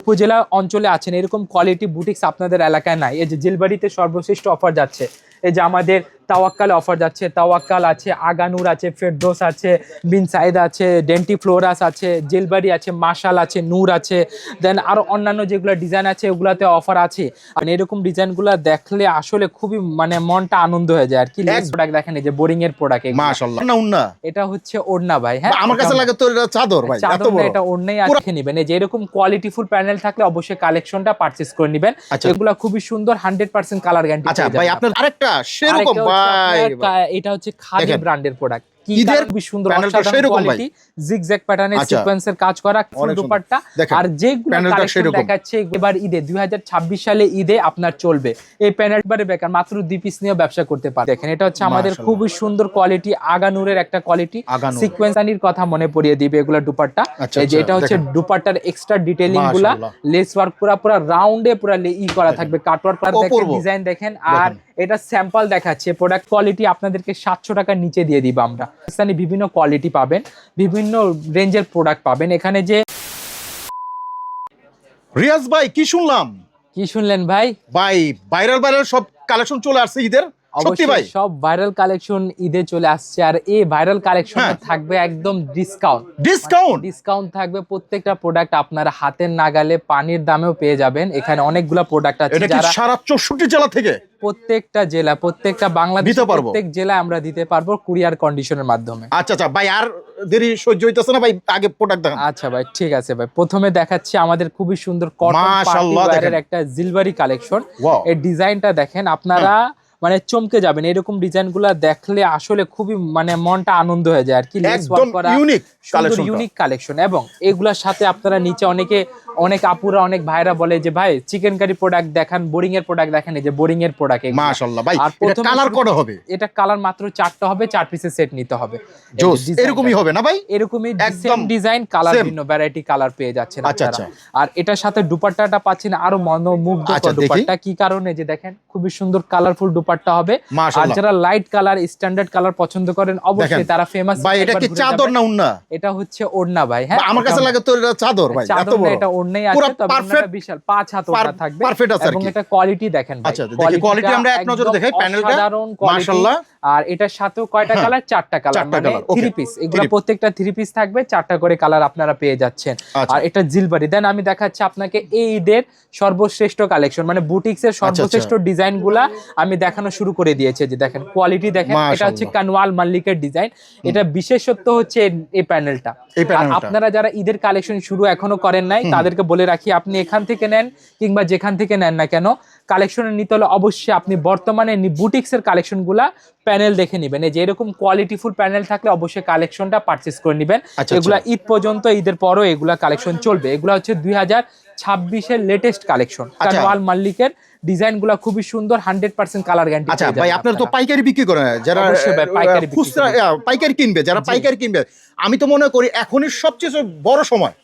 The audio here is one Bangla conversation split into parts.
উপজেলা অঞ্চলে আছেন, এরকম কোয়ালিটি বুটিক্স আপনাদের এলাকায় নাই। এই যে জিলবাড়িতে সর্বশ্রেষ্ঠ অফার যাচ্ছে। এই যে আমাদের তাওয়াক্কাল অফার যাচ্ছে। তাওয়াক্কাল আছে আগানুর আছে ফেরদোস আছে বিন সাইদ আছে ডেন্টি ফ্লোরাস আছে জেলবাড়ি আছে মাশাল আছে নূর আছে। দেন আরও অন্যান্য যেগুলো ডিজাইন আছে ওগুলাতে অফার আছে। আর এরকম ডিজাইনগুলো দেখলে আসলে খুবই মানে মনটা আনন্দ হয়ে যায়। আর কি প্রোডাক্ট দেখেন যে বোরিং এর প্রোডাক্ট মাশাআল্লাহ উন্না। এটা হচ্ছে ওড়না ভাই হ্যাঁ? আমার কাছে লাগে তো এটা চাদর ভাই এত বড়। এটা ওড়নাই আজকে নেবেন। এই যে এরকম কোয়ালিটিফুল প্যানেল থাকলে অবশ্যই কালেকশনটা পারচেজ করে নেবেন। আচ্ছা। এগুলা খুবই সুন্দর হান্ড্রেড পার্সেন্ট কালার গ্যারান্টি আচ্ছা ভাই আপনার আরেকটা সেরকম ভাই। এটা হচ্ছে খাদি ব্র্যান্ডের প্রোডাক্ট কি খুবই সুন্দর অসাধারণ কোয়ালিটি জিগজ্যাগ প্যাটার্নের আচ্ছা। সিকোয়েন্সের কাজ করা ফুল অনেক সুন্দর। দুপাট্টা। দেখেন, আর যেগুলো কালেকশন দেখাচ্ছে এবার ঈদে 2026 সালে ঈদে আপনার চলবে। এই প্যানেল বারে বেকার মাত্র দুই পিস নিয়ে ব্যবসা করতে পারে দেখেন এটা হচ্ছে আমাদের খুবই সুন্দর কোয়ালিটি আগানুরের একটা কোয়ালিটি। সিকোয়েন্সানির কথা মনে পড়িয়ে দিবে এগুলা দুপাট্টা। আচ্ছা, এই যে আচ্ছা, এটা হচ্ছে। দুপাট্টার এক্সট্রা ডিটেইলিংগুলা। লেস ওয়ার্ক পুরা পুরা রাউন্ডে পুরা ই করা থাকবে। কাটওয়ার্ক করা ডিজাইন দেখেন। আর এটা স্যাম্পল দেখাচ্ছে প্রোডাক্ট কোয়ালিটি আপনাদেরকে সাতশো টাকার নিচে দিয়ে দিব আমরা। এখানে বিভিন্ন কোয়ালিটি পাবেন বিভিন্ন রেঞ্জের প্রোডাক্ট পাবেন। এখানে যে রিয়াজ ভাই কি শুনলাম? কি শুনলেন ভাই? ভাই ভাইরাল ভাইরাল সব কালেকশন চলে আসছে ঈদের। অবশ্যই সব ভাইরাল কালেকশন ঈদে চলে আসছে। আর এই ভাইরাল কালেকশনে হ্যাঁ। থাকবে একদম ডিসকাউন্ট ডিসকাউন্ট ডিসকাউন্ট থাকবে প্রত্যেকটা প্রোডাক্ট আপনারা হাতের নাগালে পানির দামেও পেয়ে যাবেন। এখানে অনেকগুলা প্রোডাক্ট আছে যারা সারা চৌষট্টি জেলা থেকে? প্রত্যেকটা জেলা প্রত্যেকটা বাংলাদেশ প্রত্যেক আমরা দিতে পারব কুরিয়ার কন্ডিশনের মাধ্যমে। আচ্ছা আচ্ছা ভাই আর দেরি সহ্য হইতেছে না ভাই আগে প্রোডাক্ট দেখান। আচ্ছা ভাই ঠিক আছে ভাই। প্রথমে দেখাচ্ছি আমাদের খুবই সুন্দর কটন পার্টি। একটা জিলবারি কালেকশন এই ডিজাইনটা দেখেন আপনারা মানে চমকে যাবেন। এরকম ডিজাইনগুলা দেখলে আসলে খুবই মানে মনটা আনন্দ হয়ে যায় আর কি। ইউনিক কালেকশন এবং এগুলার সাথে আপনারা নিচে অনেকে অনেক আপুরা অনেক ভাইরা বলে যে ভাই চিকেন কারি প্রোডাক্ট দেখান বোরিং এর প্রোডাক্ট দেখেন এই যে বোরিং এর প্রোডাক্ট মাশাআল্লাহ ভাই আর এটা কালার করা হবে? এটা কালার মাত্র চারটা হবে চার পিসের সেট নিতে হবে। এরকমই হবে না ভাই? এরকমই একদম ডিজাইন কালার ভিন্ন ভ্যারাইটি কালার পেয়ে যাচ্ছেন আচ্ছা, আপনারা। আর এটার সাথে দুপাট্টাটা পাচ্ছেন আরও মনোমুগ্ধকর আচ্ছা, দুপাট্টা। কি কারণে? যে দেখেন খুবই সুন্দর কালারফুল দুপাট্টা হবে। আর যারা লাইট কালার স্ট্যান্ডার্ড কালার পছন্দ করেন অবশ্যই তারা ফেমাস ভাই এটা কি চাদর না উন্না? এটা হচ্ছে ওড়না ভাই হ্যাঁ? আমার কাছে লাগে তো এটা চাদর ভাই এত বড়। এটা পুরো আছে তবে বিশাল পাঁচ হাত ওড়না থাকবে পারফেক্ট আছে এবং এটা কোয়ালিটি দেখেন ভাই। আচ্ছা, দেখি quality আমরা এক নজরে দেখাই, panel টা। মাশাআল্লাহ। আর এটার সাথেও কয়টা হ্যাঁ, কালার চারটা কালার মানে থ্রি পিস এগুলো প্রত্যেকটা থ্রি পিস থাকবে চারটা করে কালার আপনারা পেয়ে যাচ্ছেন। আচ্ছা। আর এটা দেন আমি দেখাচ্ছি আপনাকে এই ঈদের সর্বশ্রেষ্ঠ কালেকশন মানে বুটিক্স এর আচ্ছা, সর্বশ্রেষ্ঠ ডিজাইনগুলা আমি দেখানো শুরু করে দিয়েছি যে দেখেন কোয়ালিটি দেখেন এটা হচ্ছে। কানওয়াল মাল্লিকের ডিজাইন এটা বিশেষত্ব হচ্ছে এই- প্যানেলটা প্যানেলটা আপনারা যারা ঈদের কালেকশন শুরু এখনও করেন নাই তাদেরকে বলে রাখি আপনি এখান থেকে নেন কিংবা যেখান থেকে নেন না কেন কালেকশনে নিতে হলে অবশ্যই আপনি বর্তমানে বুটিক্স এর কালেকশনগুলা প্যানেল দেখে নেবেন। এই যে এরকম কোয়ালিটিফুল প্যানেল থাকলে অবশ্যই কালেকশনটা পারচেস করে নেবেন। আচ্ছা, এগুলা ঈদ পর্যন্ত ঈদের পরও এগুলা কালেকশন চলবে। এগুলা হচ্ছে দুই হাজার ছাব্বিশের লেটেস্ট কালেকশন আচ্ছা। কানওয়াল মাল্লিকের ডিজাইনগুলা খুবই সুন্দর হান্ড্রেড পার্সেন্ট কালার গ্যারান্টি আচ্ছা ভাই আপনার তো পাইকারি বিক্রি করেন। যারা অবশ্যই পাইকারি খুচরা পাইকারি কিনবে যারা পাইকারি কিনবে আমি তো মনে করি এখনই সবচেয়ে বড় সময়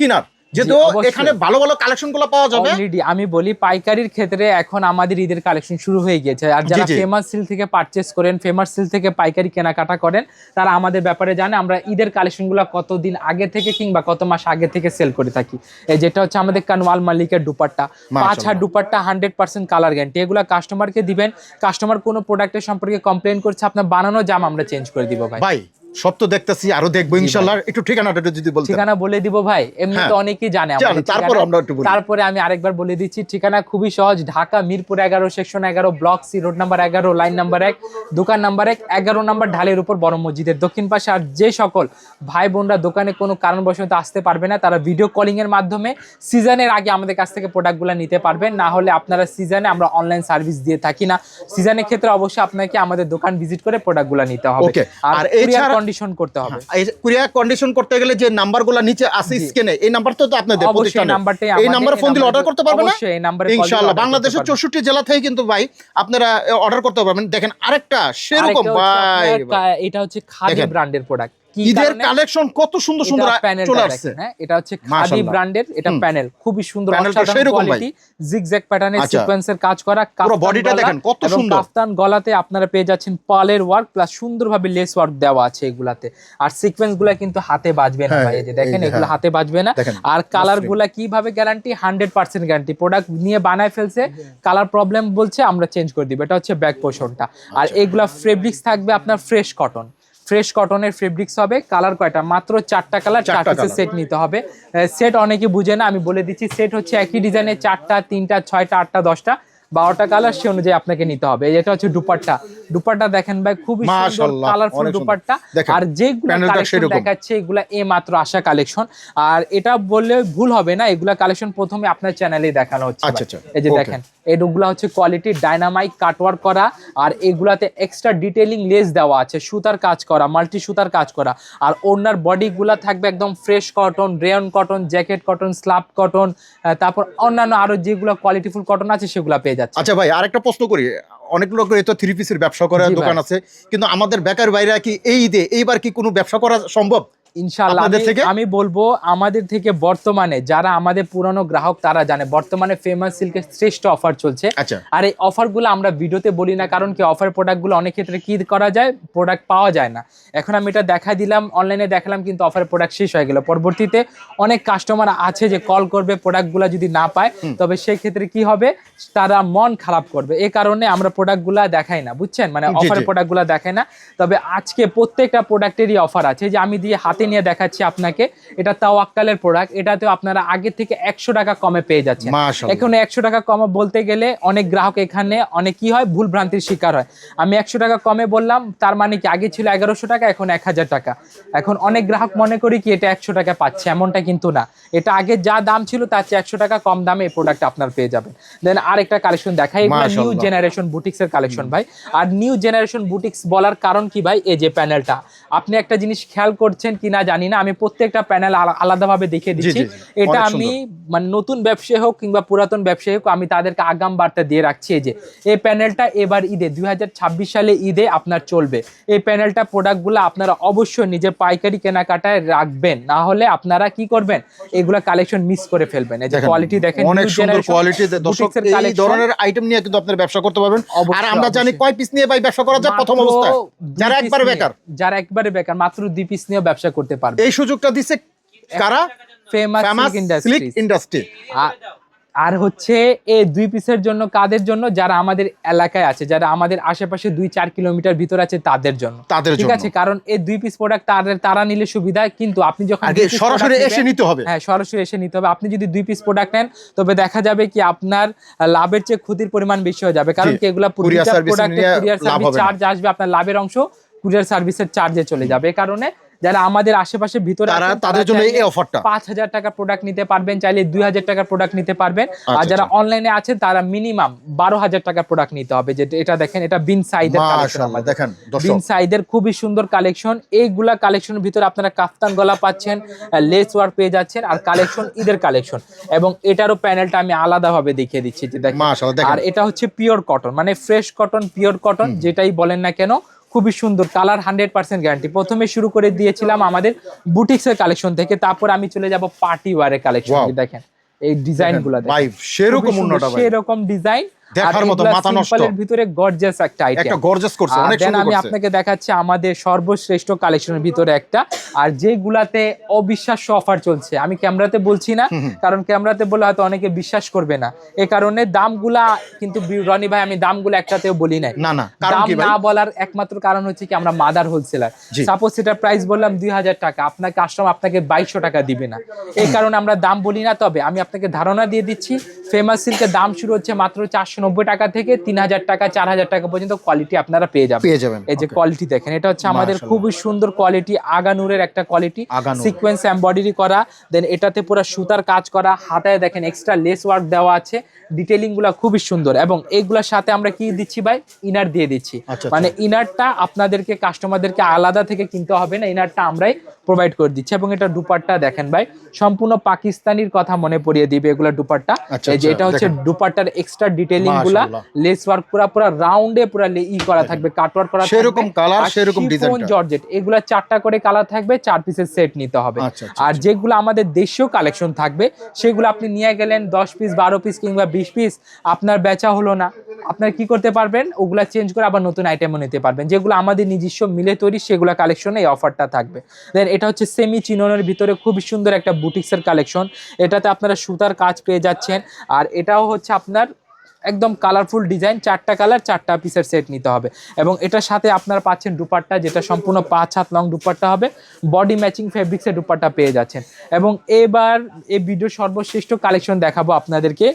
কিনার। যেহেতু। এখানে ভালো ভালো কালেকশনগুলো পাওয়া যাবে। অলরেডি আমি বলি পাইকারির ক্ষেত্রে এখন আমাদের ঈদের কালেকশন শুরু হয়ে গিয়েছে। আর যারা। ফেমাস সিল থেকে পারচেস করেন ফেমাস সিল থেকে পাইকারি কেনাকাটা করেন তারা আমাদের ব্যাপারে জানে আমরা ঈদের কালেকশনগুলো কতদিন আগে থেকে কিংবা কত মাস আগে থেকে সেল করে থাকি। যেটা হচ্ছে আমাদের কানওয়াল মালিকের দুপাট্টা। পাঁচ হাত dupatta hundred percent colour guarantee এগুলো কাস্টমারকে দিবেন কাস্টমার কোনো প্রোডাক্টের সম্পর্কে কমপ্লেন করছে আপনার বানানো জাম আমরা চেঞ্জ করে দিব ভাই সব তো দেখতেছি আরও দেখব ইনশাল্লাহ। একটু ঠিকানাটা যদি বলতেন। ঠিকানা বলে দিব ভাই এমনি তো হ্যাঁ। অনেকেই জানে তারপর আমরা একটু তারপরে আমি আরেকবার বলে দিচ্ছি ঠিকানা খুবই সহজ ঢাকা মিরপুর এগারো সেকশন এগারো ব্লক সি রোড নাম্বার এগারো লাইন নাম্বার এক দোকান নাম্বার এক এগারো নাম্বার ঢালের উপর বড় মসজিদের দক্ষিণ পাশে। আর যে সকল ভাই বোনরা দোকানে কোনো কারণবশত আসতে পারবে না তারা ভিডিও কলিং এর মাধ্যমে সিজনের আগে আমাদের কাছ থেকে প্রোডাক্টগুলো নিতে পারবেন। না হলে আপনারা সিজনে আমরা অনলাইন সার্ভিস দিয়ে থাকি না। সিজনের ক্ষেত্রে অবশ্যই আপনাকে আমাদের দোকান ভিজিট করে প্রোডাক্টগুলো নিতে হবে। আর এছাড়া- কন্ডিশন করতে হবে। কুরিয়ার কন্ডিশন করতে গেলে যে নাম্বারগুলো নিচে আছে। স্ক্রিনে এই নাম্বার তো আপনাদের প্রতিষ্ঠানে নাম্বারটাই এই নাম্বারে ফোন দিলে অর্ডার করতে পারবেন না? অবশ্যই এই নাম্বারে call ইনশাআল্লাহ বাংলাদেশের পারবেন। চৌষট্টি জেলা থেকে কিন্তু ভাই আপনারা অর্ডার করতে পারবেন। দেখেন আরেকটা সেরকম ভাই এটা হচ্ছে খাদি ব্র্যান্ডের প্রোডাক্ট ঈদের? কালেকশন কত সুন্দর সুন্দর চলে আসছে। হ্যাঁ? এটা হচ্ছে খাদি ব্র্যান্ডের এটা প্যানেল খুবই সুন্দর প্যানেলটা অসাধারণ। কোয়ালিটি জিগজ্যাগ প্যাটার্নের। সিকোয়েন্সের কাজ করা পুরো বডিটা দেখেন কত সুন্দর। কাফতান গলাতে আপনারা পেয়ে যাচ্ছেন পালের ওয়ার্ক প্লাস সুন্দরভাবে লেস ওয়ার্ক দেওয়া আছে এগুলাতে। আর সিকোয়েন্সগুলা কিন্তু হাতে বাজবে না হ্যাঁ, ভাই যে দেখেন এগুলো হ্যাঁ। হাতে বাজবে না। আর কালারগুলা কীভাবে guarantee hundred percent guarantee product নিয়ে বানায় ফেলছে কালার প্রবলেম বলছে আমরা চেঞ্জ করে দিব। এটা হচ্ছে ব্যাক পোর্শনটা আর আচ্ছা। এগুলা ফেব্রিক্স থাকবে আপনার ফ্রেশ কটন ফ্রেশ কটনের ফেব্রিক্স হবে কালার কয়টা? মাত্র চারটা কালার চারটা সেট নিতে হবে। সেট অনেকে বুঝে না আমি বলে দিচ্ছি সেট হচ্ছে একই ডিজাইনের চারটা তিনটা ছয়টা আটটা দশটা বারোটা কালার সে অনুযায়ী আপনাকে নিতে হবে। এটা হচ্ছে দুপাট্টা। দুপাট্টা দেখেন ভাই খুবই কালারফুল। দুপাট্টা। আর যেগুলো কালেকশন দেখাচ্ছে এগুলা এ মাত্র আশা কালেকশন আর এটা বললে ভুল হবে না এগুলা কালেকশন প্রথমে আপনার চ্যানেলেই দেখানো হচ্ছে আচ্ছা। আচ্ছা, এই যে okay. দেখেন এগুলা হচ্ছে কোয়ালিটি ডাইনামাইট কাটওয়ার্ক করা আর এগুলাতে এক্সট্রা ডিটেলিং লেস দেওয়া আছে সুতার কাজ করা মাল্টি সুতার কাজ করা। আর ওনার বডিগুলা থাকবে একদম fresh cotton rayon cotton jacket cotton slub cotton তারপর অন্যান্য আরও যেগুলো কোয়ালিটিফুল কটন আছে সেগুলো পেয়ে যাচ্ছে। আচ্ছা ভাই আরেকটা প্রশ্ন করি। অনেক লোক তো থ্রি পিসের ব্যবসা করার দোকান আছে কিন্তু আমাদের বেকার বাইরে কি এই ঈদে এইবার কি কোনো ব্যবসা করা সম্ভব? ইনশাআল্লাহ আমি- বলব আমাদের থেকে বর্তমানে যারা আমাদের পুরনো গ্রাহক তারা জানে বর্তমানে ফেমাস সিল্কের শ্রেষ্ঠ অফার চলছে। আচ্ছা। আর এই অফারগুলো আমরা ভিডিওতে বলি না কারণ কি অফার প্রোডাক্টগুলো অনেক ক্ষেত্রে কি করা যায় প্রোডাক্ট পাওয়া যায় না। এখন আমি এটা দেখা দিলাম অনলাইনে দেখালাম কিন্তু অফার প্রোডাক্ট শেষ হয়ে গেল। পরবর্তীতে অনেক কাস্টমার আছে যে কল করবে প্রোডাক্টগুলো যদি না পায় তবে সেই ক্ষেত্রে কি হবে? তারা মন খারাপ করবে। এই কারণে আমরা প্রোডাক্টগুলো দেখাই না বুঝছেন? মানে অফার। প্রোডাক্টগুলো দেখাই না। তবে আজকে প্রত্যেকটা প্রোডাক্টেরই অফার আছে যে আমি দিয়ে হাতে নিয়ে দেখাচ্ছি আপনাকে। এটা তাওয়াক্কালের প্রোডাক্ট এটাতেও আপনারা আগে থেকে একশো টাকা কমে পেয়ে যাচ্ছেন। এখন একশো টাকা কমে বলতে গেলে অনেক গ্রাহক এখানে অনেক কি হয়? ভুল ভ্রান্তির শিকার হয়। আমি একশো টাকা কমে বললাম তার মানে কি? আগে ছিল এগারোশো টাকা এখন এক হাজার টাকা। এখন অনেক গ্রাহক মনে করি কি এটা একশো টাকা পাচ্ছে। এমনটা কিন্তু না। এটা আগে যা দাম ছিল তার চেয়ে একশো টাকা কম দামে এই প্রোডাক্ট আপনার পেয়ে যাবেন। দেন আরেকটা কালেকশন দেখাই নিউ। জেনারেশন বুটিক্সের কালেকশন ভাই। আর নিউ জেনারেশন বুটিক্স বলার কারণ কি ভাই? এই যে প্যানেলটা আপনি একটা জিনিস খেয়াল করছেন কিনা জানি না আমি প্রত্যেকটা প্যানেল আলাদাভাবে দেখে দিচ্ছি। এটা আমি মানে নতুন ব্যবসায়ী হোক কিংবা পুরাতন ব্যবসায়ী হোক আমি তাদেরকে আগাম বার্তা দিয়ে রাখছি এই যে এই প্যানেলটা এবার ঈদে দুই সালে ঈদে আপনার চলবে। এই প্যানেলটা প্রোডাক্টগুলো আপনারা অবশ্যই নিজের পাইকারি কেনাকাটায় রাখবেন। না হলে আপনারা কি করবেন? এগুলা কালেকশন মিস করে ফেলবেন। এই যে কোয়ালিটি দেখেন অনেক সুন্দর কোয়ালিটি দর্শক এই ধরনের আইটেম নিয়ে কিন্তু আপনার ব্যবসা করতে পারবেন। আর আমরা জানি কয় পিস নিয়ে ভাই ব্যবসা করা যায়? প্রথম অবস্থায়। যারা একবারে বেকার। যারা একবারে বেকার মাত্র দুই পিস নিয়ে ব্যবসা করতে পারবে। এই সুযোগটা দিছে কারা? ফেমাস সিল্ক ইন্ডাস্ট্রি আর হচ্ছে এই দুই পিসের জন্য কাদের জন্য? যারা আমাদের এলাকায় আছে যারা আমাদের আশেপাশে দুই চার কিলোমিটার ভিতর আছে তাদের জন্য। তাদের ঠিক আছে কারণ এই দুই পিস প্রোডাক্ট তাদের তারা নিলে সুবিধা কিন্তু আপনি যখন সরাসরি এসে নিতে হবে। হ্যাঁ সরাসরি এসে নিতে হবে। আপনি যদি দুই পিস প্রোডাক্ট নেন তবে দেখা যাবে কি আপনার লাভের চেয়ে ক্ষতির পরিমাণ বেশি হয়ে যাবে। কারণ কি এগুলা প্রোডাক্টের কুরিয়ার সার্ভিস চার্জ আসবে আপনার লাভের অংশ কুরিয়ার সার্ভিসের চার্জে চলে যাবে। এই কারণে যারা আমাদের আশেপাশে ভিতরে তারা তাদের জন্য এই অফারটা পাঁচ হাজার টাকা প্রোডাক্ট নিতে পারবেন চাইলে দুই হাজার টাকার প্রোডাক্ট নিতে পারবেন। আর আচ্ছা, যারা আচ্ছা। অনলাইনে আছেন তারা মিনিমাম বারো হাজার টাকার প্রোডাক্ট নিতে হবে। যেটা এটা দেখেন এটা বিন সাইজের কালেকশন দেখেন দর্শক। বিন সাইদের খুবই সুন্দর কালেকশন এইগুলা কালেকশনের ভিতরে আপনারা কাফতান গলা পাচ্ছেন লেস ওয়ার্ক পেয়ে যাচ্ছেন আর কালেকশন ঈদের কালেকশন এবং এটারও প্যানেলটা আমি আলাদাভাবে দেখিয়ে দিচ্ছি যে দেখেন। আর এটা হচ্ছে পিওর কটন মানে ফ্রেশ কটন পিওর কটন যেটাই বলেন না কেন খুবই সুন্দর কালার হান্ড্রেড পার্সেন্ট গ্যারান্টি। প্রথমে শুরু করে দিয়েছিলাম আমাদের বুটিক্সের কালেকশন থেকে তারপর আমি চলে যাব পার্টি ওয়ারের কালেকশন দেখেন। এই ডিজাইনগুলা ভাই সেরকম সেরকম ডিজাইন দেখার মতো, মাথা নষ্ট। ভিতরে গর্জিয়াস একটা আইটেম একটা গর্জাস করছে অনেক সুন্দর আমি আপনাকে দেখাচ্ছি আমাদের সর্বশ্রেষ্ঠ কালেকশনের ভিতরে একটা। আর যেগুলাতে অবিশ্বাস্য অফার চলছে আমি ক্যামেরাতে বলছি না কারণ ক্যামেরাতে বলে হয়তো অনেকে বিশ্বাস করবে না। এই কারণে দামগুলা কিন্তু রনি ভাই আমি দামগুলো একটাতেও বলি নাই। না না কারণ দাম না বলার একমাত্র কারণ হচ্ছে কি আমরা মাদার হোলসেলার সাপোজ সেটা প্রাইস বললাম দুই হাজার টাকা আপনার কাস্টমার আপনাকে বাইশশো টাকা দিবে না। এই কারণে আমরা দাম বলি না তবে আমি আপনাকে ধারণা দিয়ে দিচ্ছি ফেমাস সিল্কের দাম শুরু হচ্ছে মাত্র চারশো নব্বই টাকা থেকে তিন হাজার টাকা চার হাজার টাকা পর্যন্ত কোয়ালিটি আপনারা পেয়ে যাবেন। পেয়ে যাবেন এই যে কোয়ালিটি দেখেন এটা হচ্ছে আমাদের খুবই সুন্দর কোয়ালিটি আগানুরের একটা কোয়ালিটি সিকোয়েন্স এম্বয়ডারি করা দেন এটাতে পুরো সুতার কাজ করা হাতায় দেখেন এক্সট্রা লেস ওয়ার্ক দেওয়া আছে। ডিটেইলিংগুলা খুবই সুন্দর এবং এইগুলোর সাথে আমরা কি দিচ্ছি ভাই? ইনার দিয়ে দিচ্ছি। আচ্ছা, মানে ইনারটা আপনাদেরকে কাস্টমারদেরকে আলাদা থেকে কিনতে হবে না ইনারটা আমরাই প্রোভাইড করে দিচ্ছি এবং এটা দুপাট্টা দেখেন ভাই সম্পূর্ণ পাকিস্তানির কথা মনে পড়িয়ে দিবে এগুলা দুপাট্টা। আচ্ছা, এই যে এটা হচ্ছে। দুপাট্টার এক্সট্রা ডিটেইলিংগুলা লেস ওয়ার্ক পুরা পুরা রাউন্ডে পুরা ই করা থাকবে কাট ওয়ার্ক করা সেরকম colour, সেরকম টা। জর্জেট এগুলা চারটা করে কালার থাকবে চার পিসের সেট নিতে হবে। আচ্ছা, আচ্ছা, আর যেগুলো আমাদের দেশীয় কালেকশন থাকবে সেগুলো আপনি নিয়ে গেলেন দশ পিস বারো পিস কিংবা বিশ পিস আপনার বেচা হলো না। আপনার কি করতে পারবেন? ওগুলা চেঞ্জ করে আবার নতুন আইটেমও নিতে পারবেন। যেগুলো আমাদের নিজস্ব মিলে তৈরি, সেগুলো কালেকশনে এই অফারটা থাকবে। দেন এটা হচ্ছে সেমি চিননের ভিতরে খুবই সুন্দর একটা বুটিক্সের কালেকশন এটাতে আপনারা সুতার কাজ পেয়ে যাচ্ছেন। আর এটাও হচ্ছে আপনার একদম কালারফুল ডিজাইন চারটা কালার চারটা পিসের সেট নিতে হবে। এবং এটার সাথে আপনারা পাচ্ছেন দুপাট্টা, যেটা সম্পূর্ণ পাঁচ হাত লং দুপাট্টা হবে। বডি ম্যাচিং ফেব্রিক্সের দুপাট্টা পেয়ে যাচ্ছেন। এবং এবার এই ভিডিও সর্বশ্রেষ্ঠ কালেকশন দেখাবো আপনাদেরকে।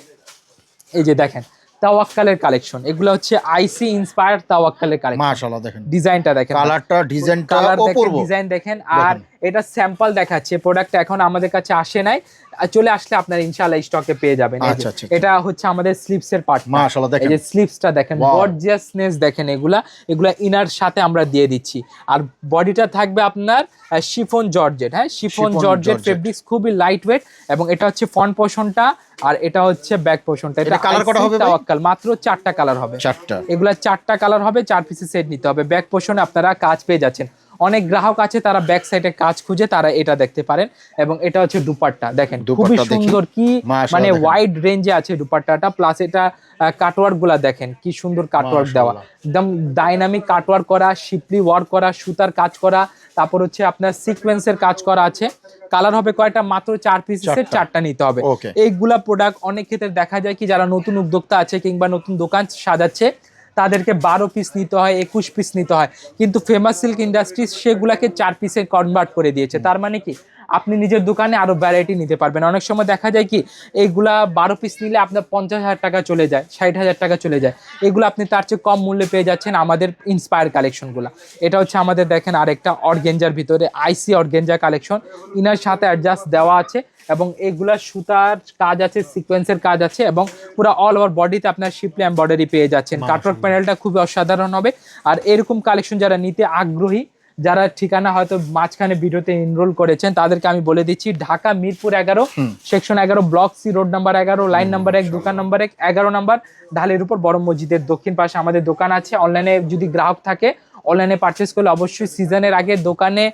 এই যে দেখেন তাওয়াক্কালের কালেকশন এগুলো হচ্ছে আইসি ইন্সপায়ার্ড তাওয়াক্কালের কালেকশন মাশাআল্লাহ দেখেন। ডিজাইনটা দেখেন। কালারটা ডিজাইনটা কালার দেখেন অপূর্ব। ডিজাইন দেখেন। আর এটা স্যাম্পল দেখাচ্ছে প্রোডাক্ট এখন আমাদের কাছে আসে নাই। চলে আসলে আপনারা ইনশাআল্লাহ স্টকে পেয়ে যাবেন। আচ্ছা, আচ্ছা, এটা হচ্ছে আমাদের স্লিপস এর পার্ট মাশাআল্লাহ এই যে স্লিপসটা দেখেন. গর্জিয়াসনেস দেখেন এগুলা। এগুলা ইনার সাথে আমরা দিয়ে দিচ্ছি। আর বডিটা থাকবে আপনার শিফন জর্জেট হ্যাঁ শিফন জর্জেট ফেব্রিক্স খুবই লাইট ওয়েট এবং এটা হচ্ছে ফ্রন্ট পোর্শনটা আর এটা হচ্ছে ব্যাক পোর্শনটা এটা কালার কটা হবে তাওয়াক্কাল মাত্র চারটা কালার হবে। চারটা। এগুলা চারটা কালার হবে চার পিসের সেট নিতে হবে। ব্যাক পোর্শনে আপনারা কাজ পেয়ে যাচ্ছেন। অনেক গ্রাহক আছে তারা ব্যাক সাইডে কাজ খুঁজে তারা এটা দেখতে পারেন এবং এটা হচ্ছে দুপাট্টা দেখেন খুবই সুন্দর কি মানে। ওয়াইড রেঞ্জে আছে দুপাট্টাটা প্লাস এটা কাটওয়ার্কগুলা দেখেন কি সুন্দর কাটওয়ার্ক দেওয়া। একদম ডাইনামিক কাটওয়ার্ক করা শিপলি ওয়ার্ক করা সুতার কাজ করা তারপর হচ্ছে আপনার সিকোয়েন্সের কাজ করা আছে কালার হবে কয়টা মাত্র চার পিসের। চারটা নিতে হবে এইগুলা প্রোডাক্ট অনেক ক্ষেত্রে দেখা যায় কি যারা নতুন উদ্যোক্তা আছে কিংবা নতুন দোকান সাজাচ্ছে তাদেরকে বারো পিস নিতে হয়, একুশ পিস নিতে হয়। কিন্তু ফেমাস সিল্ক ইন্ডাস্ট্রিজ সেগুলাকে চার পিসে কনভার্ট করে দিয়েছে। তার মানে কি? আপনি নিজের দোকানে আরও ভ্যারাইটি নিতে পারবেন। অনেক সময় দেখা যায় কি এইগুলা বারো পিস নিলে আপনার পঞ্চাশ হাজার টাকা চলে যায় ষাট হাজার টাকা চলে যায়। এগুলো আপনি তার চেয়ে কম মূল্যে পেয়ে যাচ্ছেন আমাদের ইন্সপায়ার কালেকশনগুলো এটা হচ্ছে আমাদের দেখেন আরেকটা অর্গেঞ্জার ভিতরে আইসি অর্গেঞ্জা কালেকশন ইনার সাথে অ্যাডজাস্ট দেওয়া আছে এবং এগুলা সুতার কাজ আছে সিকোয়েন্সের কাজ আছে এবং পুরো অল ওভার বডিতে আপনার শিপলি এমব্রয়ডারি পেয়ে যাচ্ছেন। কাটওয়ার্ক প্যানেলটা খুবই অসাধারণ হবে। আর এরকম কালেকশন যারা নিতে আগ্রহী যারা ঠিকানা হয়তো মাঝখানে ভিডিওতে এনরোল করেছেন তাদেরকে আমি বলে দিচ্ছি ঢাকা মিরপুর এগারো সেকশন এগারো ব্লক সি রোড নাম্বার এগারো লাইন নাম্বার এক দোকান নাম্বার এক এগারো নাম্বার ঢালের উপর বড় মসজিদের দক্ষিণ পাশে আমাদের দোকান আছে। অনলাইনে যদি গ্রাহক থাকে অনলাইনে পারচেস করলে অবশ্যই সিজনের আগে দোকানে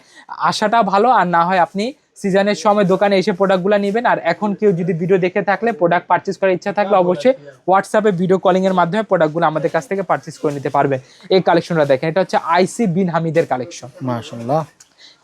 আসাটা ভালো আর না হয় আপনি সিজনের সময় দোকানে এসে প্রোডাক্টগুলো নেবেন। আর এখন কেউ যদি ভিডিও দেখে থাকলে প্রোডাক্ট পারচেস করার ইচ্ছা থাকলে অবশ্যই হোয়াটসঅ্যাপে ভিডিও কলিংয়ের মাধ্যমে প্রোডাক্টগুলো আমাদের কাছ থেকে পারচেস করে নিতে পারবেন এই কালেকশনটা দেখেন এটা হচ্ছে আইসি বিন হামিদের কালেকশন মাশাআল্লাহ।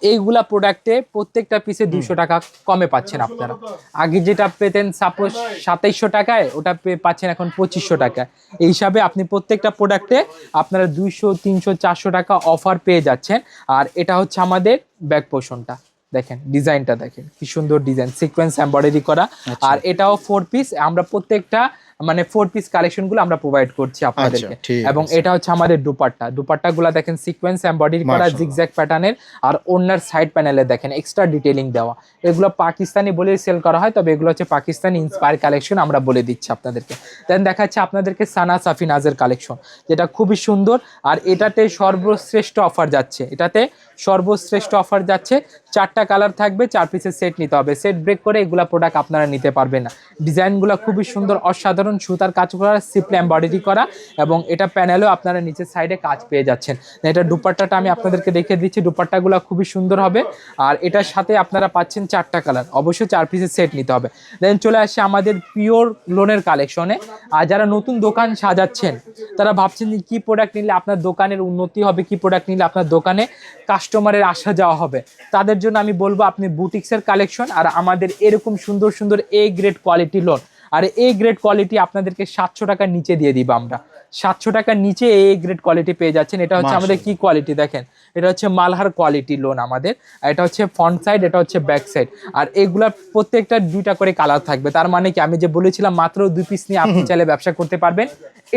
এইগুলা প্রোডাক্টে প্রত্যেকটা পিসে দুশো টাকা কমে পাচ্ছেন আপনারা। আগে যেটা পেতেন সাপোজ সাতাইশশো টাকায় ওটা পে- পাচ্ছেন এখন পঁচিশশো টাকায়। এই হিসাবে আপনি প্রত্যেকটা প্রোডাক্টে আপনারা দুইশো তিনশো চারশো টাকা অফার পেয়ে যাচ্ছেন। আর এটা হচ্ছে আমাদের ব্যাক পোষণটা দেখেন ডিজাইনটা দেখেন কি সুন্দর ডিজাইন সিকোয়েন্স এম্বয়ডারি করা। আর এটাও ফোর পিস আমরা প্রত্যেকটা মানে ফোর পিস কালেকশনগুলো আমরা প্রোভাইড করছি আপনাদেরকে। আচ্ছা, এবং এটা হচ্ছে আমাদের দুপাট্টা। দুপাট্টা গুলা দেখেন সিকোয়েন্স এমব্রয়ডারি করা। জিগজ্যাগ প্যাটার্নের আর ওনার সাইড প্যানেলে দেখেন এক্সট্রা ডিটেইলিং দেওয়া। এগুলো পাকিস্তানি বলে সেল করা হয় তবে এগুলো হচ্ছে পাকিস্তানি ইন্সপায়ার কালেকশন আমরা বলে দিচ্ছি আপনাদেরকে। দেন দেখাচ্ছে আপনাদেরকে সানা সাফিনাজের কালেকশন যেটা খুবই সুন্দর আর এটাতে সর্বশ্রেষ্ঠ অফার যাচ্ছে। এটাতে সর্বশ্রেষ্ঠ অফার যাচ্ছে। চারটা কালার থাকবে চার পিসের সেট নিতে হবে। সেট ব্রেক করে এগুলা প্রোডাক্ট আপনারা নিতে পারবেন না। ডিজাইনগুলো খুবই সুন্দর অসাধারণ। সুতার কাজ করা সিপলে এমব্রয়ডারি করা এবং এটা প্যানেলেও আপনারা নিচের সাইডে কাজ পেয়ে যাচ্ছেন। এটা দুপাট্টাটা আমি আপনাদেরকে দেখে দিচ্ছি, দুপাট্টাগুলো খুবই সুন্দর হবে। আর এটার সাথে আপনারা পাচ্ছেন চারটা কালার অবশ্যই চার পিসের সেট নিতে হবে। দেন চলে আসে আমাদের পিওর লোনের কালেকশনে আর যারা নতুন দোকান সাজাচ্ছেন, তারা ভাবছেন যে কি প্রোডাক্ট নিলে আপনার দোকানের উন্নতি হবে, কি প্রোডাক্ট নিলে আপনার দোকানে কাস্টমারের আসা যাওয়া হবে। তাদের জন্য আমি বলব, আপনি বুটিক্সের কালেকশন আর আমাদের এরকম সুন্দর সুন্দর এ গ্রেড কোয়ালিটি লোন আর এই গ্রেড কোয়ালিটি আপনাদেরকে সাতশো টাকার নিচে দিয়ে দিব আমরা। সাতশো টাকার নিচে এ গ্রেড কোয়ালিটি পেয়ে যাচ্ছেন। এটা হচ্ছে আমাদের কি কোয়ালিটি দেখেন? এটা হচ্ছে মালহার কোয়ালিটি লোন আমাদের। এটা হচ্ছে ফ্রন্ট সাইড এটা হচ্ছে ব্যাক সাইড আর এগুলা প্রত্যেকটা দুইটা করে কালার থাকবে। তার মানে কি? আমি যে বলেছিলাম মাত্র দুই পিস নিয়ে আপনি চাইলে ব্যবসা করতে পারবেন।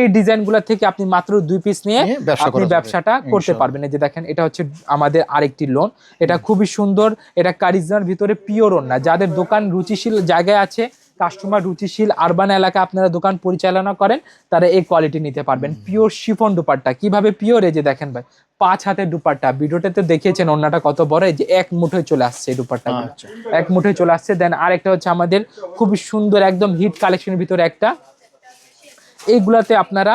এই ডিজাইনগুলো থেকে আপনি মাত্র দুই পিস নিয়ে আপনি ব্যবসাটা করতে পারবেন। এই যে দেখেন এটা হচ্ছে আমাদের আরেকটি লোন এটা খুবই সুন্দর। এটা কারিজমার ভিতরে পিওর না যাদের দোকান রুচিশীল জায়গায় আছে কাস্টমার রুচিশীল আরবান এলাকা আপনারা দোকান পরিচালনা করেন তারা এই কোয়ালিটি নিতে পারবেন। Pure chiffon dupatta. কীভাবে পিওর এই যে দেখেন ভাই পাঁচ হাতের দুপাট্টা। ভিডিওটাতে দেখিয়েছেন অন্যটা কত বড় এই যে এক মুঠোয় চলে আসছে এই দুপাট্টা আচ্ছা। এক মুঠোয় চলে আসছে। দেন আরেকটা হচ্ছে আমাদের খুবই সুন্দর একদম হিট কালেকশনের ভিতরে একটা। এইগুলাতে আপনারা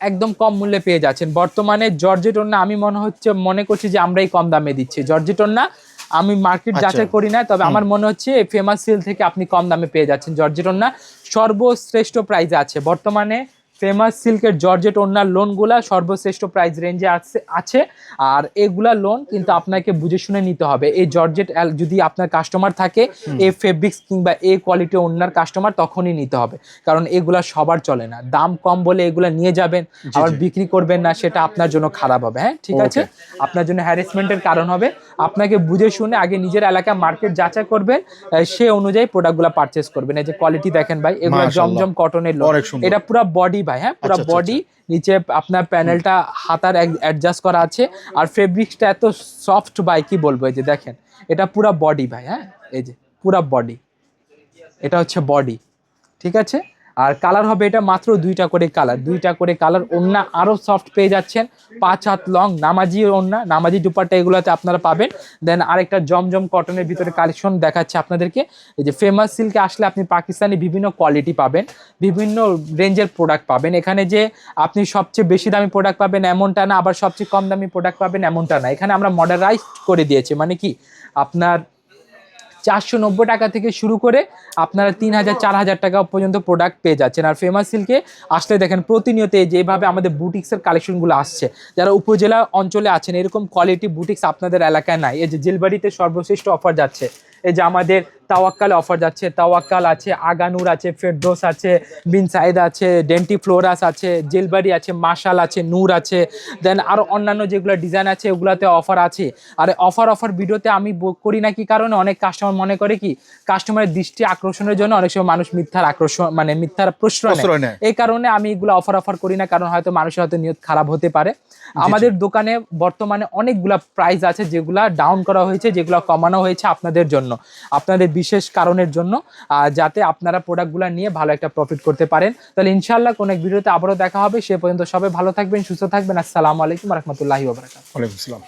একদম কম মূল্যে পেয়ে যাচ্ছেন। বর্তমানে জর্জেট ওন্না আমি মনে হচ্ছে মনে করছি যে আমরাই কম দামে দিচ্ছি। জর্জেট ওন্না আমি মার্কেট আচ্ছা। যাচাই করি না তবে আমার মনে হচ্ছে ফেমাস সিল থেকে আপনি কম দামে পেয়ে যাচ্ছেন। জর্জেটন না সর্বশ্রেষ্ঠ প্রাইজে আছে। বর্তমানে ফেমাস সিল্কের জর্জেট ওন্নার লোনগুলা সর্বশ্রেষ্ঠ প্রাইস রেঞ্জে আছে আছে। আর এগুলা লোন কিন্তু আপনাকে বুঝে শুনে নিতে হবে। এই জর্জেট যদি আপনার কাস্টমার থাকে এ ফেব্রিক্স কিংবা এ কোয়ালিটি ওন্নার কাস্টমার তখনই নিতে হবে। কারণ এগুলা সবার চলে না। দাম কম বলে এগুলা নিয়ে যাবেন আবার বিক্রি করবেন না সেটা আপনার জন্য খারাপ হবে। হ্যাঁ ঠিক আছে? আপনার জন্য হ্যারাসমেন্টের কারণ হবে। আপনাকে বুঝে শুনে আগে নিজের এলাকা মার্কেট যাচাই করবেন সে অনুযায়ী প্রোডাক্টগুলো পারচেস করবেন। এই যে কোয়ালিটি দেখেন ভাই এগুলো জমজম কটনের লোন এটা পুরো বডি ভাই হ্যাঁ? পুরো আচ্ছা, আচ্ছা, বডি নিচে আপনার প্যানেলটা হাতার অ্যাডজাস্ট করা আছে। আর ফেব্রিক্সটা এত সফট ভাই কি বলব এই যে দেখেন এটা পুরো বডি ভাই হ্যাঁ? এই যে পুরো বডি এটা হচ্ছে বডি ঠিক আছে? আর কালার হবে এটা মাত্র দুইটা করে কালার দুইটা করে কালার ওন্না আরও সফট পেয়ে যাচ্ছেন। পাঁচ হাত লং নামাজি ওন্না নামাজি দুপাট্টা এগুলোতে আপনারা পাবেন। দেন আরেকটা জমজম কটনের ভিতরে কালেকশন দেখাচ্ছে আপনাদেরকে। এই যে ফেমাস সিল্কে আসলে আপনি পাকিস্তানি বিভিন্ন কোয়ালিটি পাবেন, বিভিন্ন রেঞ্জের প্রোডাক্ট পাবেন। এখানে যে আপনি সবচেয়ে বেশি দামি প্রোডাক্ট পাবেন এমনটা না, আবার সবচেয়ে কম দামি প্রোডাক্ট পাবেন এমনটা না। এখানে আমরা মডারাইজ করে দিয়েছি। মানে কি? আপনার চারশো নব্বই টাকা থেকে শুরু করে আপনারা তিন হাজার, চার হাজার টাকা পর্যন্ত প্রোডাক্ট পেয়ে যাচ্ছেন। আর ফেমাস সিল্কে আসলে দেখেন, প্রতিনিয়ত যেভাবে আমাদের বুটিক্সের কালেকশনগুলো আসছে, যারা উপজেলা অঞ্চলে আছেন, এরকম কোয়ালিটি বুটিক্স আপনাদের এলাকায় নাই। এই যে জেলবাড়িতে সর্বশ্রেষ্ঠ অফার যাচ্ছে। এই যে আমাদের তাওয়াক্কাল অফার যাচ্ছে। তাওয়াক্কাল আছে আগানুর আছে ফেরদোস আছে বিন সাইদ আছে ডেন্টি ফ্লোরাস আছে জেলবাড়ি আছে মাশাল আছে নূর আছে। দেন আরও অন্যান্য যেগুলো ডিজাইন আছে ওগুলোতে অফার আছে। আর অফার অফার ভিডিওতে আমি করি না কি কারণে? অনেক কাস্টমার মনে করে কি কাস্টমারের দৃষ্টি আকর্ষণের জন্য অনেক সময় মানুষ মিথ্যার আকর্ষণ মানে মিথ্যার প্রশ্ন এই কারণে আমি এগুলো অফার অফার করি না কারণ হয়তো মানুষের হয়তো নিয়ত খারাপ হতে পারে। আমাদের দোকানে বর্তমানে অনেকগুলা প্রাইস আছে যেগুলা ডাউন করা হয়েছে যেগুলো কমানো হয়েছে আপনাদের জন্য। আপনাদের বিশেষ কারণের জন্য যাতে আপনারা প্রোডাক্টগুলো নিয়ে ভালো একটা প্রফিট করতে পারেন। তাহলে ইনশাল্লাহ কোনো এক ভিডিওতে আবারও দেখা হবে। সে পর্যন্ত সবাই ভালো থাকবেন, সুস্থ থাকবেন। আসসালামু আলাইকুম রহমতুল্লাহি ওবরাকাত ওয়ালাইকুম আসসালাম।